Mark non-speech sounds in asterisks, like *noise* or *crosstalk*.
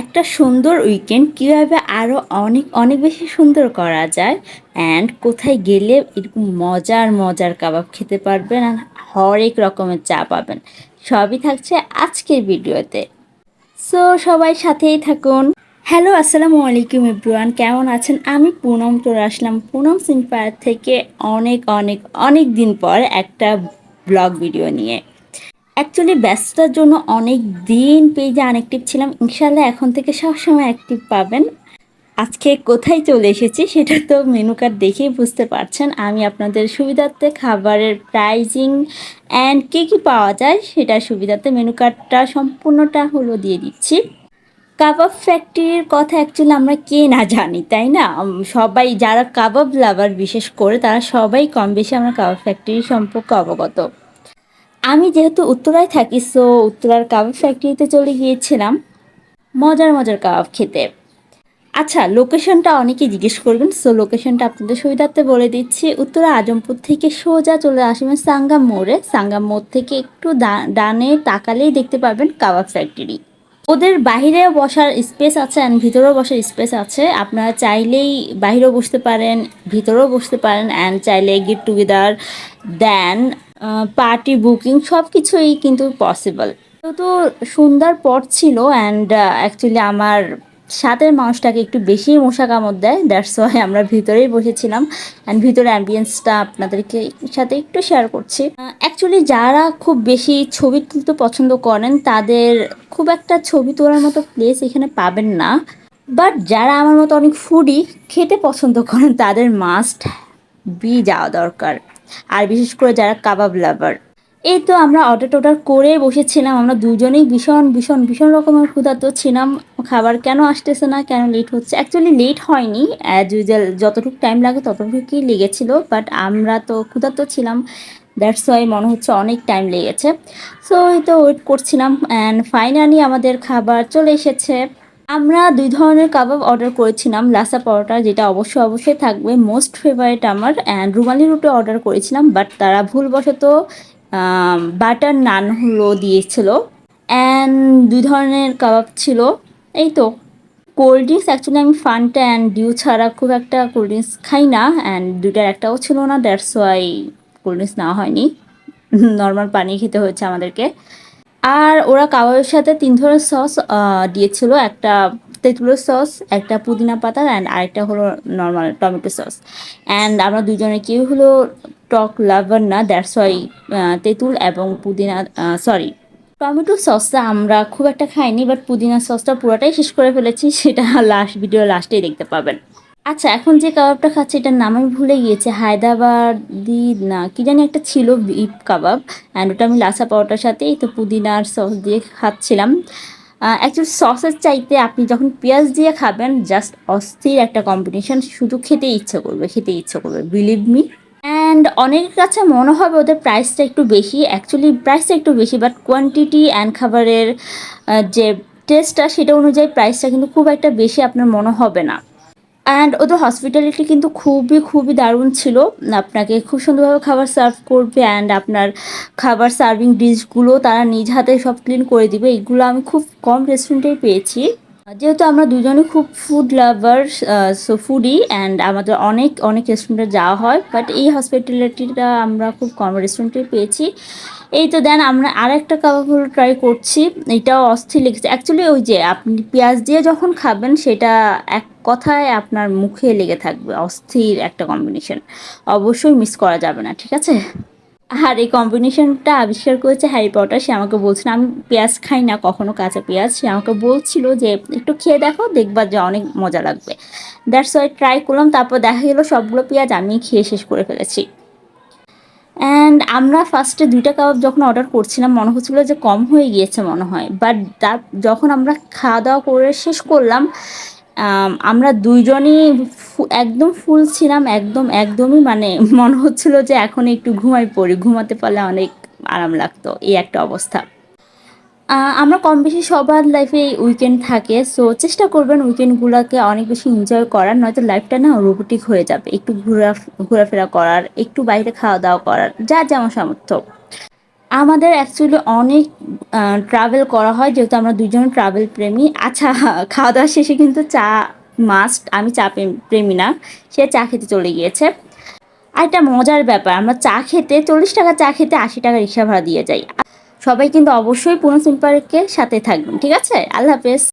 একটা সুন্দর উইকেন্ড কীভাবে আরও অনেক অনেক বেশি সুন্দর করা যায়? অ্যান্ড কোথায় গেলে এরকম মজার মজার কাবাব খেতে পারবেন? আর হরেক রকমের চা পাবেন। সবই থাকছে আজকের ভিডিওতে। সো সবাই সাথেই থাকুন। হ্যালো আসসালামু আলাইকুম ইব্রুয়ান কেমন আছেন? আমি পুনম, চলে আসলাম পুনম সিনপায়ার থেকে অনেক অনেক অনেক দিন পর একটা ব্লগ ভিডিও নিয়ে। অ্যাকচুয়ালি ব্যস্ততার জন্য অনেক দিন পেজে আনঅ্যাক্টিভ ছিলাম। ইনশাল্লাহ এখন থেকে সবসময় অ্যাক্টিভ পাবেন। আজকে কোথায় চলে এসেছি সেটা তো মেনু কার্ড দেখেই বুঝতে পারছেন। আমি আপনাদের সুবিধার্থে খাবারের প্রাইজিং অ্যান্ড কী কী পাওয়া যায় সেটা সুবিধার্থে মেনু কার্ডটা সম্পূর্ণটা হলো দিয়ে দিচ্ছি। কাবাব ফ্যাক্টরির কথা অ্যাকচুয়ালি আমরা কে না জানি, তাই না? সবাই যারা কাবাব লাভার বিশেষ করে, তারা সবাই কম বেশি আমরা কাবাব ফ্যাক্টরি সম্পর্কে অবগত। আমি যেহেতু উত্তরায় থাকি সো উত্তরার কাবাব ফ্যাক্টরিতে চলে গিয়েছিলাম। মজার মজার কাবাব খেতে। আচ্ছা লোকেশনটা অনেকে জিজ্ঞেস করবেন সো লোকেশনটা আপনাদের সুবিধার্থে বলে দিচ্ছি। উত্তরা আজমপুর থেকে সোজা চলে আসবেন সাঙ্গাম মোড়ে। সাঙ্গাম মোড় থেকে একটু ডানে তাকালেই দেখতে পাবেন কাবাব ফ্যাক্টরি ওদের বাহিরেও বসার স্পেস আছে অ্যান্ড ভিতরেও বসার স্পেস আছে। আপনারা চাইলেই বাহিরেও বসতে পারেন, ভিতরেও বসতে পারেন অ্যান্ড চাইলে get together then party booking সব কিছুই কিন্তু পসিবল তো সুন্দর পট ছিল অ্যান্ড অ্যাকচুয়ালি আমার সাতের মানুষটাকে একটু বেশি মশা কামড় দেয় দ্যাটস ওয়াই আমরা ভিতরেই বসেছিলাম অ্যান্ড ভিতরে অ্যাম্বিয়েন্সটা আপনাদেরকে সাথে একটু শেয়ার করছি। অ্যাকচুয়ালি যারা খুব বেশি ছবি তুলতে পছন্দ করেন, তাদের খুব একটা ছবি তোলার মতো প্লেস এখানে পাবেন না। বাট যারা আমার মতো অনেক ফুডি খেতে পছন্দ করেন, তাদের মাস্ট বি যাওয়া দরকার। আর বিশেষ করে যারা কাবাব লাভার। এই তো আমরা অর্ডার টর্ডার করে বসেছিলাম, আমরা দুজনেই ভীষণ ভীষণ ভীষণ রকমের ক্ষুধার্ত ছিলাম। খাবার কেন আসতেছে না, কেন লেট হচ্ছে? অ্যাকচুয়ালি লেট হয়নি অ্যাজ ইউজুয়াল যতটুকু টাইম লাগে ততটুকুই লেগেছিলো বাট আমরা তো ক্ষুধার্ত ছিলাম। দ্যাটস ওয়াই মনে হচ্ছে অনেক টাইম লেগেছে। সো এই তো ওয়েট করছিলাম অ্যান্ড ফাইনালি আমাদের খাবার চলে এসেছে। আমরা দুই ধরনের কাবাব অর্ডার করেছিলাম। লাসা পরোটা যেটা অবশ্যই অবশ্যই থাকবে। মোস্ট ফেভারিট আমার অ্যান্ড রুমালি রুটি অর্ডার করেছিলাম বাট তারা ভুলবশত বাটার নান হলো দিয়েছিল। অ্যান্ড দুই ধরনের কাবাব ছিল। এই তো। কোল্ড ড্রিঙ্কস অ্যাকচুয়ালি আমি ফান্টা অ্যান্ড ডিউ ছাড়া খুব একটা কোল্ড ড্রিঙ্কস খাই না। অ্যান্ড দুইটার একটাও ছিল না দ্যাটস ওয়াই কোল্ড ড্রিঙ্কস নেওয়া হয়নি। *laughs* নর্মাল পানি খেতে হয়েছে আমাদেরকে। আর ওরা কাবাবের সাথে তিন ধরনের সস দিয়েছিল। একটা তেঁতুলের সস একটা পুদিনা পাতা অ্যান্ড আরেকটা হলো নর্মাল টমেটো সস অ্যান্ড আমরা দুজনে কেউ হলো টক লাভার না দ্যাটস ওয়াই তেঁতুল এবং পুদিনা সরি টমেটো সসটা আমরা খুব একটা খাইনি বাট পুদিনা সসটা পুরোটাই শেষ করে ফেলেছি, সেটা লাস্ট ভিডিও লাস্টেই দেখতে পাবেন। আচ্ছা এখন যে কাবাবটা খাচ্ছি এটার নাম আমি ভুলে গিয়েছি, হায়দ্রাবাদি না, কি জানি একটা ছিল বিফ কাবাব অ্যান্ড ওটা আমি লাসা পাওয়াটার সাথে তো পুদিনার সস দিয়ে খাচ্ছিলাম। অ্যাকচুয়ালি সসের চাইতে আপনি যখন পেঁয়াজ দিয়ে খাবেন জাস্ট অস্থির একটা কম্বিনেশন শুধু খেতে ইচ্ছে করবে খেতে ইচ্ছে করবে বিলিভ মি অ্যান্ড অনেকের কাছে মনে হবে ওদের প্রাইসটা একটু বেশি অ্যাকচুয়ালি প্রাইসটা একটু বেশি বাট কোয়ান্টিটি অ্যান্ড খাবারের যে টেস্টটা সেটা অনুযায়ী প্রাইসটা কিন্তু খুব একটা বেশি আপনার মনে হবে না। অ্যান্ড ওদের হসপিটালিটি কিন্তু খুবই খুবই দারুণ ছিল। আপনাকে খুব সুন্দরভাবে খাবার সার্ভ করবে অ্যান্ড আপনার খাবার সার্ভিং ডিশগুলো তারা নিজ হাতে সব ক্লিন করে দিবে। এগুলো আমি খুব কম রেস্টুরেন্টেই পেয়েছি। যেহেতু আমরা দুজনে খুব food lover so foodie and আমাদের অনেক অনেক রেস্টুরেন্টে যাওয়া হয় বাট এই হসপিটালিটিটা আমরা খুব কম রেস্টুরেন্টে পেয়েছি। এই তো দেন আমরা আর একটা কাবাব হলো ট্রাই করছি, এটাও অস্থির লেগেছে। অ্যাকচুয়ালি ওই যে আপনি পেঁয়াজ দিয়ে যখন খাবেন, সেটা এক কথায় আপনার মুখে লেগে থাকবে, অস্থির একটা কম্বিনেশন অবশ্যই মিস করা যাবে না, ঠিক আছে? আর এই কম্বিনেশনটা আবিষ্কার করেছে হ্যারি পটার সে আমাকে বলছিল, আমি পেঁয়াজ খাই না, কখনো কাঁচা পেঁয়াজ। সে আমাকে বলছিল যে, একটু খেয়ে দেখো, দেখবা যে অনেক মজা লাগবে। দ্যাটস ওয়াই ট্রাই করলাম, তারপর দেখা গেলো সবগুলো পেঁয়াজ আমি খেয়ে শেষ করে ফেলেছি। অ্যান্ড আমরা ফার্স্টে দুইটা কাবাব যখন অর্ডার করছিলাম, মনে হচ্ছিল যে কম হয়ে গিয়েছে মনে হয়। বাট যখন আমরা খাওয়া দাওয়া করে শেষ করলাম আমরা দুইজনই একদম ফুল ছিলাম, একদম, একদমই মানে *laughs* মনে হচ্ছিল যে এখন একটু ঘুমাই পড়ি। ঘুমাতে পারলে অনেক আরাম লাগতো, এই একটা অবস্থা। আমরা কম বেশি সবার লাইফে উইকেন্ড থাকে সো চেষ্টা করবেন উইকেন্ডগুলোকে অনেক বেশি এনজয় করার, নয়তো লাইফটা না রোবোটিক হয়ে যাবে। একটু ঘোরা, ঘোরাফেরা করার, একটু বাইরে খাওয়া দাওয়া করার, যা যেমন সামর্থ্য। আমাদের অ্যাকচুয়ালি অনেক ট্রাভেল করা হয়, যেহেতু আমরা দুজন ট্রাভেল প্রেমী। আচ্ছা খাওয়া দাওয়া শেষে কিন্তু চা মাস্ট আমি চা প্রেমী না, সে চা খেতে চলে গিয়েছে। আর একটা মজার ব্যাপার, আমরা চা খেতে চল্লিশ টাকা চা খেতে আশি টাকা রিক্সা ভাড়া দিয়ে যাই। সবাই কিন্তু অবশ্যই পুনঃ সিম্পার্কের সাথে থাকবেন, ঠিক আছে? আল্লাহ হাফেজ।